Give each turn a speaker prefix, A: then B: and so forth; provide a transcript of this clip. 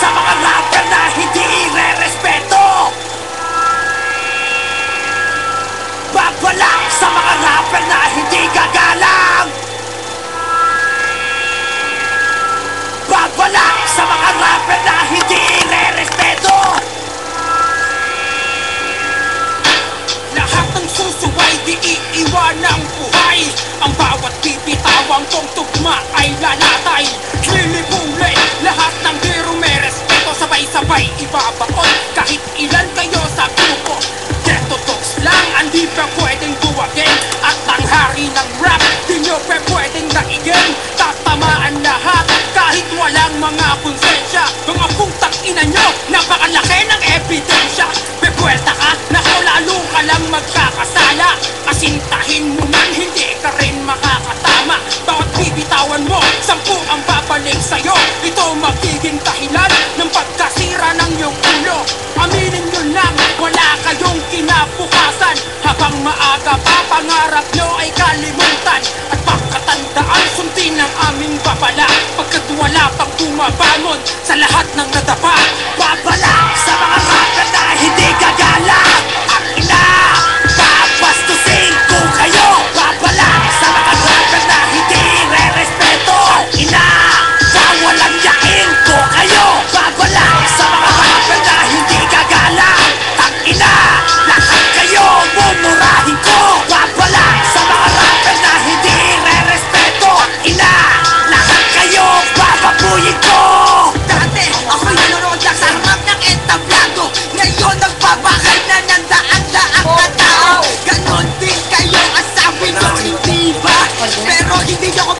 A: sa mga rapper na hindi ire-respeto. Babala sa mga rapper na hindi gagalang. Babala sa mga rapper na hindi ire-respeto.
B: Lahat ng susuway di iiwan ng buhay. Ang bawat bibitawang kong tugma ay lalatay Sabay-sabay ibabaon kahit ilan kayo sa grupo Ghetto talks lang ang pa pwedeng buwagin. At ang hari ng rap di nyo pa pwedeng daigin Tatamaan lahat kahit walang mga konsensya. Mga putang ina nyo napakalaki ng ebidensya. Bebuelta ka, nako lalo ka lang magkakasala. Kasintahin mo man, hindi ka rin makakatama. Bawat bibitawan mo, sampu ang babalik sa'yo. Ito magiging dahilan ng pagkasira At ang sa lahat ng nadapa Babala